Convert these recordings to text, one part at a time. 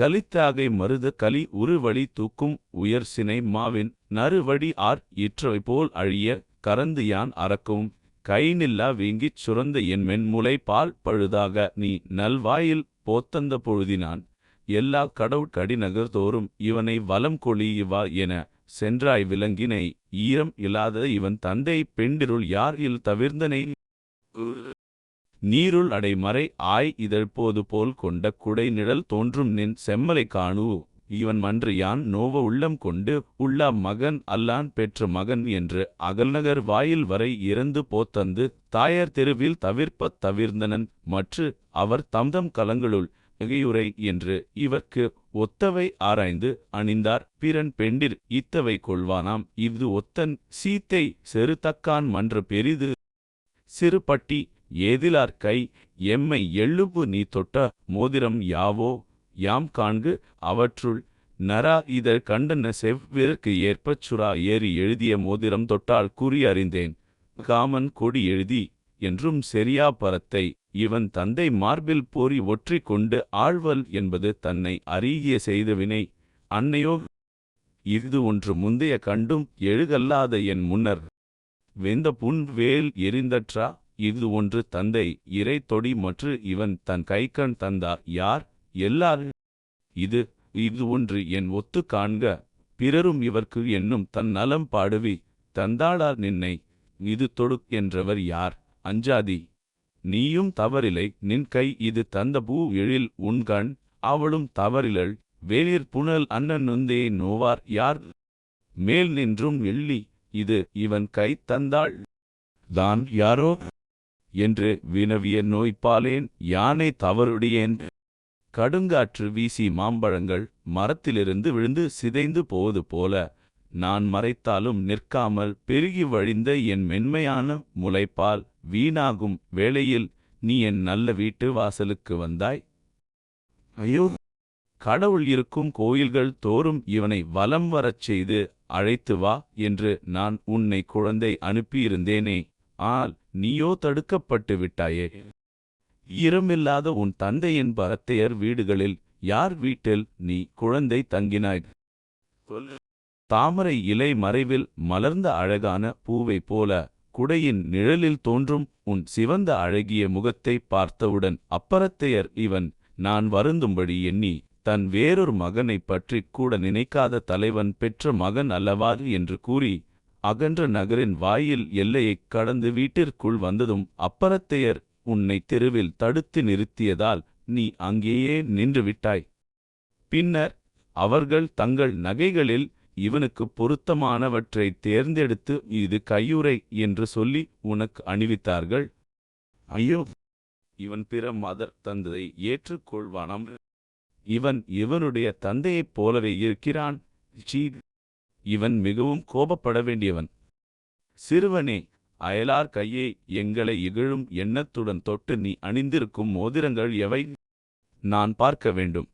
கலித்தாகை மருத கலி உருவழி தூக்கும் உயர் சினை மாவின் நறுவடி ஆர் இற்றவை போல் அழிய கரந்து யான் அறக்கும். கை நில்லா வீங்கிச் சுரந்த என் மென்முலை பால் பழுதாக நீ நல்வாயில் போத்தந்த பொழுதினான். எல்லா கடவுட்கடிநகர் தோறும் இவனை வலம் கொளி இவா என சென்றாய் விலங்கினை. ஈரம் இல்லாத இவன் தந்தை பெண்டிருள் யார் இல் தவிர்ந்தனை? நீருள் அடைமறை ஆய் இதழ்போது போல் கொண்ட குடை நிழல் தோன்றும் நின் செம்மலை காணு. இவன் மன்று யான் நோவ உள்ளம் கொண்டு உள்ள மகன் அல்லான் பெற்ற மகன் என்று அகல்நகர் வாயில் வரை இறந்து போத்தந்து தாயர் தெருவில் தவிர்ப்பத் தவிர்ந்தனன் மற்று அவர் தம்தம் கலங்களுள் மிகையுரை என்று இவர்க்கு ஒத்தவை ஆராய்ந்து அணிந்தார். பிறன் பெண்டிர் இத்தவை கொள்வானாம் இது ஒத்தன் சீத்தை செருத்தக்கான் மன்ற பெரிது. சிறுபட்டி ஏதிலார் கை எம்மை எள்ளுபு நீ தொட்ட மோதிரம் யாவோ? யாம் காண்கு அவற்றுள் நரா இதழ் கண்டன செவ்விற்கு ஏற்பச் சுறா ஏறி எழுதிய மோதிரம் தொட்டால் கூறி அறிந்தேன். காமன் கொடி எழுதி என்றும் செரியா பரத்தை இவன் தந்தை மார்பில் போரி ஒற்றி கொண்டு ஆழ்வல் என்பது தன்னை அருகிய செய்தவினை அன்னையோ? இது ஒன்று முந்தைய கண்டும் எழுகல்லாத என் முன்னர் வெந்த புன் வேல் எரிந்தற்றா? இது ஒன்று தந்தை இறை தொடி மற்று இவன் தன் கைக்கண் தந்தார் யார்? எல்லார். இது இது ஒன்று என் ஒத்து காண்க பிறரும் இவர்க்கு என்னும் தன் நலம் பாடுவி தந்தாளார் நின்னை இது தொடுக் என்றவர் யார்? அஞ்சாதி. நீயும் தவறிலை நின் கை இது தந்த பூ எழில் உண்கண் அவளும் தவறிலள் வேலிற் புனல் அண்ணன் நொந்தே நோவார் யார்? மேல் நின்றும் எள்ளி இது இவன் கை தந்தாள். தான் யாரோ? என்று வினவிய நோய்ப்பாலேன் யானை தவறுடையேன். கடுங்காற்று வீசி மாம்பழங்கள் மரத்திலிருந்து விழுந்து சிதைந்து போவது போல நான் மறைத்தாலும் நிற்காமல் பெருகி வழிந்த என் மென்மையான முளைப்பால் வீணாகும் வேளையில் நீ என் நல்ல வீட்டு வாசலுக்கு வந்தாய். ஐயோ! கடவுள் இருக்கும் கோயில்கள் தோறும் இவனை வலம் வரச் செய்து அழைத்து வா என்று நான் உன்னை குழந்தை அனுப்பியிருந்தேனே. ஆல் நீயோ தடுக்கப்பட்டு விட்டாயே. ஈரமில்லாத உன் தந்தையின் பரத்தையர் வீடுகளில் யார் வீட்டில் நீ குழந்தை தங்கினாய்? தாமரை இலை மறைவில் மலர்ந்த அழகான பூவை போல குடையின் நிழலில் தோன்றும் உன் சிவந்த அழகிய முகத்தை பார்த்தவுடன் அப்பரத்தையர் இவன் நான் வருந்தும்படி எண்ணி தன் வேறொரு மகனைப் பற்றிக் கூட நினைக்காத தலைவன் பெற்ற மகன் அல்லவாது என்று கூறி அகன்ற நகரின் வாயில் எல்லையைக் கடந்து வீட்டிற்குள் வந்ததும் அப்பரத்தையர் உன்னை தெருவில் தடுத்து நிறுத்தியதால் நீ அங்கேயே நின்றுவிட்டாய். பின்னர் அவர்கள் தங்கள் நகைகளில் இவனுக்கு பொருத்தமானவற்றை தேர்ந்தெடுத்து இது கையுறை என்று சொல்லி உனக்கு அணிவித்தார்கள். ஐயோ! இவன் பிற மதர் தந்ததை ஏற்றுக்கொள்வானாம். இவன் இவனுடைய தந்தையைப் போலவே இருக்கிறான். சீ இவன் மிகவும் கோபப்பட வேண்டியவன். சிறுவனே அயலார் கையை எங்களை இகழும் எண்ணத்துடன் தொட்டு நீ அணிந்திருக்கும் மோதிரங்கள் எவை? நான் பார்க்க வேண்டும்.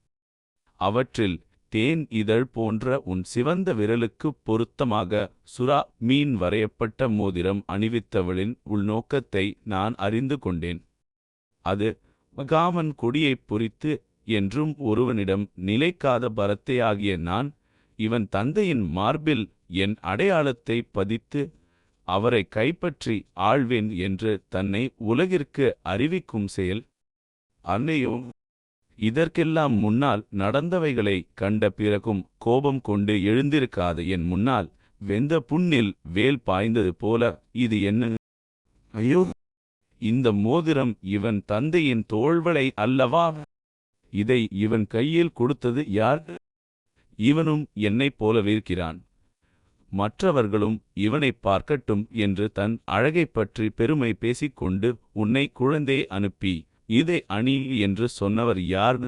அவற்றில் தேன் இதழ் போன்ற உன் சிவந்த விரலுக்குப் பொருத்தமாக சுறா மீன் வரையப்பட்ட மோதிரம் அணிவித்தவளின் உள்நோக்கத்தை நான் அறிந்து கொண்டேன். அது மகாமன் கொடியைப் பொறித்து என்றும் ஒருவனிடம் நிலைக்காத பரத்தையாகிய நான் இவன் தந்தையின் மார்பில் என் அடையாளத்தை பதித்து அவரை கைப்பற்றி ஆழ்வேன் என்று தன்னை உலகிற்கு அறிவிக்கும் செயல். அன்னையோ இதற்கெல்லாம் முன்னால் நடந்தவைகளை கண்ட பிறகும் கோபம் கொண்டு எழுந்திருக்காத என் முன்னால் வெந்த புண்ணில் வேல் பாய்ந்தது போல இது என்ன? ஐயோ இந்த மோதிரம் இவன் தந்தையின் தோள்வளை அல்லவா? இதை இவன் கையில் கொடுத்தது யார்? இவனும் என்னைப் போலவிருக்கிறான் மற்றவர்களும் இவனைப் பார்க்கட்டும் என்று தன் அழகைப் பற்றி பெருமை பேசிக்கொண்டு உன்னை குழந்தே அனுப்பி இதை அணி என்று சொன்னவர் யார்?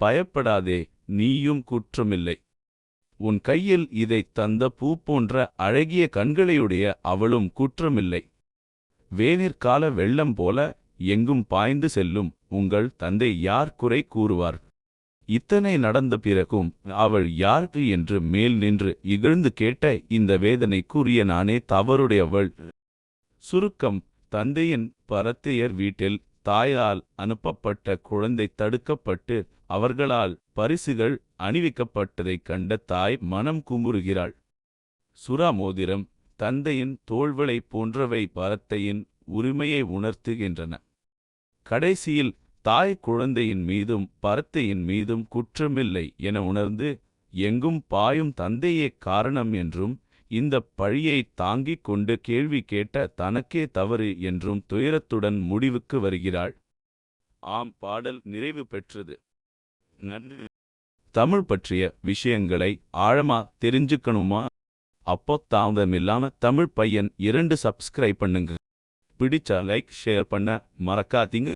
பயப்படாதே நீயும் குற்றமில்லை. உன் கையில் இதைத் தந்த பூ போன்ற அழகிய கண்களையுடைய அவளும் குற்றமில்லை. வேனிற்கால வெள்ளம் போல எங்கும் பாய்ந்து செல்லும் உங்கள் தந்தை யார் குறை கூறுவார்? இத்தனை நடந்த பிறகும் அவள் யாருக்கு என்று மேல் நின்று இகழ்ந்து கேட்ட இந்த வேதனை கூறிய நானே தவறுடையவள். சுருக்கம் தந்தையின் பரத்தையர் வீட்டில் தாயால் அனுப்பப்பட்ட குழந்தை தடுக்கப்பட்டு அவர்களால் பரிசுகள் அணிவிக்கப்பட்டதைக் கண்ட தாய் மனம் குமுறுகிறாள். சுறா மோதிரம் தந்தையின் தோள்வளை போன்றவை பரத்தையின் உரிமையை உணர்த்துகின்றன. கடைசியில் தாய் குழந்தையின் மீதும் பரத்தையின் மீதும் குற்றமில்லை என உணர்ந்து எங்கும் பாயும் தந்தையே காரணம் என்றும் இந்தப் பழியை தாங்கிக் கொண்டு கேள்வி கேட்ட தனக்கே தவறு என்றும் துயரத்துடன் முடிவுக்கு வருகிறாள். ஆம் பாடல் நிறைவு பெற்றது. நன்றி. தமிழ் பற்றிய விஷயங்களை ஆழமா தெரிஞ்சுக்கணுமா? அப்போ தாமதமில்லாம தமிழ் பையன் இரண்டு சப்ஸ்கிரைப் பண்ணுங்க. பிடிச்சா லைக் ஷேர் பண்ண மறக்காதீங்க.